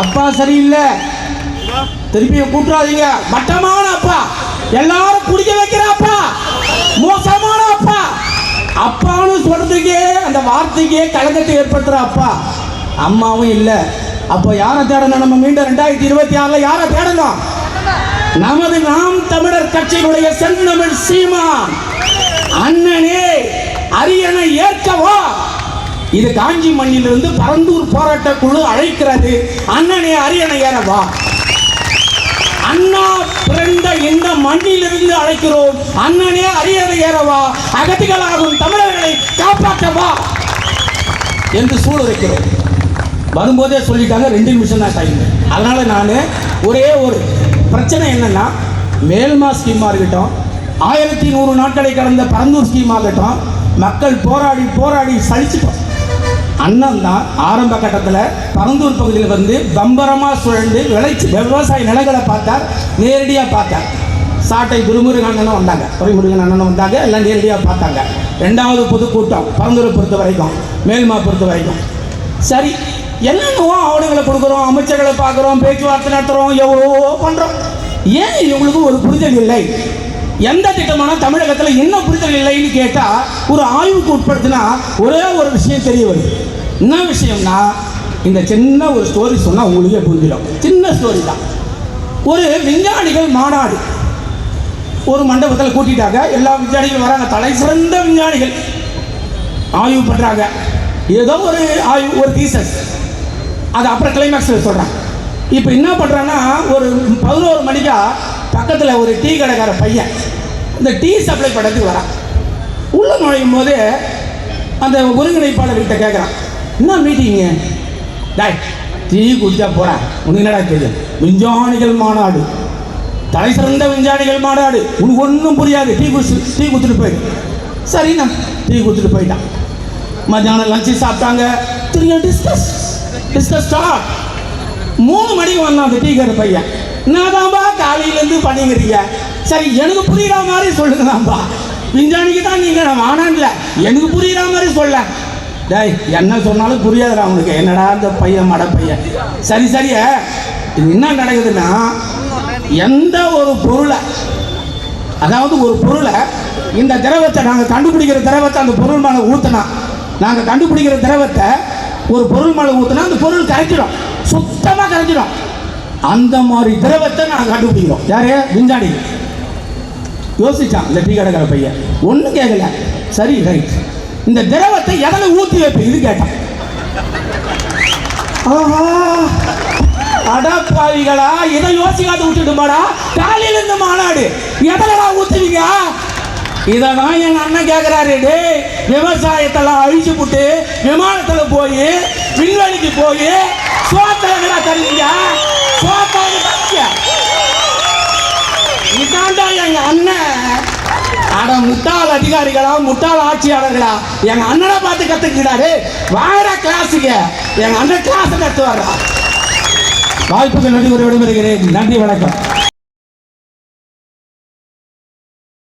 அப்பா சரியில்லை. திருப்பி கூட்டுறாதீங்க மட்டமான அப்பா. எல்லாரும் குடிக்க வைக்கிற அப்பா. மோசமான அப்பா. அப்பான்னு சொல்றதுக்கே அந்த வார்த்தைக்கே கலக்கத்தை ஏற்படுத்துற அப்பா. அம்மாவும் இல்லை. அப்போ யாரை தேடணும்? நம்ம மீண்டும் ரெண்டாயிரத்தி இருபத்தி ஆறுல யாரை தேடணும்? நமது நாம் தமிழர் கட்சியினுடைய செந்தமிழ் சீமான். அண்ணனே அரியணை ஏற்கவா? இது காஞ்சி மண்ணிலிருந்து பரந்தூர் போராட்ட குழு அழைக்கிறது. அண்ணனே அரியணை ஏறவா அண்ணா பிறந்த இந்த மண்ணிலிருந்து அழைக்கிறோம். அண்ணனே அரியணை ஏறவா அகதிகளாகும் தமிழர்களை காப்பாற்றவா என்று சூழ்நிலைக்கிறோம் வரும்போதே சொல்லிட்டாங்க ரெண்டு நிமிஷம் தான் டைம் அதனால நான் ஒரே ஒரு பிரச்சனை என்னன்னா மேல்மா ஸ்கீமாக இருக்கட்டும் ஆயிரத்தி நூறு நாட்களை கடந்த பரந்தூர் ஸ்கீம் ஆகட்டும் மக்கள் போராடி போராடி சலிச்சுட்டோம். அண்ணன் தான் ஆரம்ப கட்டத்தில் பரந்தூர் பகுதியில் வந்து பம்பரமாக சுழண்டு விளைச்சி விவசாய நிலங்களை பார்த்தார் நேரடியாக பார்த்தார். சாட்டை துருமுருகன் அண்ணனும் வந்தாங்க. துறைமுருகன் அண்ணனும் வந்தாங்க எல்லாம் நேரடியாக பார்த்தாங்க. ரெண்டாவது பொதுக்கூட்டம் பரந்தூரை பொறுத்த வரைக்கும் மேல்மா பொறுத்த வரைக்கும். சரி என்னென்னவோ ஆவணங்களை கொடுக்குறோம் அமைச்சர்களை பார்க்குறோம் பேச்சுவார்த்தை நடத்துகிறோம் எவ்வளவோ பண்ணுறோம் ஏன் இவங்களுக்கு ஒரு புரிதல் இல்லை? எந்த திட்டமான தமிழகத்தில் என்ன புரிதல் இல்லைன்னு கேட்டால் ஒரு ஆய்வுக்கு உட்படுத்தினா ஒரே ஒரு விஷயம் தெரிய வருது. என்ன விஷயம்னா இந்த சின்ன ஒரு ஸ்டோரி சொன்னால் உங்களுக்கே புரிஞ்சிடும். சின்ன ஸ்டோரி தான். ஒரு விஞ்ஞானிகள் மாநாடு. ஒரு மண்டபத்தில் கூட்டிட்டாங்க. எல்லா விஞ்ஞானிகளும் வராங்க. தலை சிறந்த விஞ்ஞானிகள். ஆய்வு பண்ணுறாங்க ஏதோ ஒரு ஆய்வு ஒரு தீசஸ் அது அப்புறம் கிளைமேக்ஸில் சொல்கிறாங்க இப்போ என்ன பண்ணுறான்னா ஒரு பதினோரு மணிக்கா பக்கத்தில் ஒரு டீ கடைக்கார பையன் இந்த டீ சப்ளை பண்ணுறதுக்கு வரான். உள்ளே நுழையும் போது அந்த ஒருங்கிணைப்பாளர்கிட்ட கேட்குறான் என்ன மீட்டிங்கு டாய் டீ குடிச்சா போகிறேன் உனக்கு என்னடா தெரியும் விஞ்ஞானிகள் மாநாடு. தலை சிறந்த விஞ்ஞானிகள் மாநாடு. உனக்கு ஒன்றும் புரியாது. டீ குடிச்சு டீ குடிச்சிட்டு போயிடு சரிண்ணா டீ குடிச்சிட்டு போயிட்டான். மத்தியானம் லஞ்சு சாப்பிட்டாங்க. திரும்ப டிஸ்கஸ் டிஸ்கஸ் ஸ்டார்ட் மூணு மணிக்கு வந்தான் அந்த டீக்கர் பையன். பையன் என்னதான்பா காலையிலேருந்து பண்ணிக்கிறீங்க சரி எனக்கு புரியுற மாதிரி சொல்லுங்கதான்பா விஞ்ஞானிக்கு தான் நீங்கள் நான் வானான்ல எனக்கு புரியுற மாதிரி சொல்ல. டேய் என்ன சொன்னாலும் புரியாதுடா அவனுக்கு என்னடா அந்த பையன் மட பையன். சரி சரியா இது என்ன நடக்குதுன்னா எந்த ஒரு பொருளை அதாவது ஒரு பொருளை இந்த திரவத்தை நாங்கள் கண்டுபிடிக்கிற திரவத்தை அந்த பொருள் மேலே ஊற்றினா நாங்கள் கண்டுபிடிக்கிற திரவத்தை ஒரு பொருள் மேலே ஊற்றினா அந்த பொருள் கரைச்சிடும். சுத்தமாக கரைஞ்சிடும் அந்த மாதிரி திரவத்தை நாங்கள் கண்டுபிடிக்கிறோம். யாரு? விஞ்ஞானி யோசிச்சான் இந்த டீ கடைக்கார பையன். ஒன்றும் கேட்கல சரி ரைட் இந்த திரவத்தை எதில் ஊற்றி வைப்பேன் இது கேட்டான் அடப்பாவிகளா இதை யோசிக்காத விட்டுடுமாடா. காலையில இருந்து மாநாடு. எதலடா ஊத்துவீங்க. இதை தான் எங்க அண்ணன் கேட்குறாரு டே விவசாயத்தெல்லாம் அழிச்சு விட்டு விமானத்தில் போய் விண்வெளிக்கு போய் சோத்தலங்கடா தருவீங்க சோத்தலங்க இதாண்டா எங்க அண்ணன். அட முட்டாள் அதிகாரிகளா முட்டாள் ஆட்சியாளர்களா? எங்க அண்ணனை பார்த்து கத்துக்கிட்டாரு. வாழ கிளாஸுக்கு. எங்க அண்ணன் கிளாஸ் கத்து வர்றா வாய்ப்புகள் நன்றி விடைபெறுகிறேன். நன்றி வணக்கம்.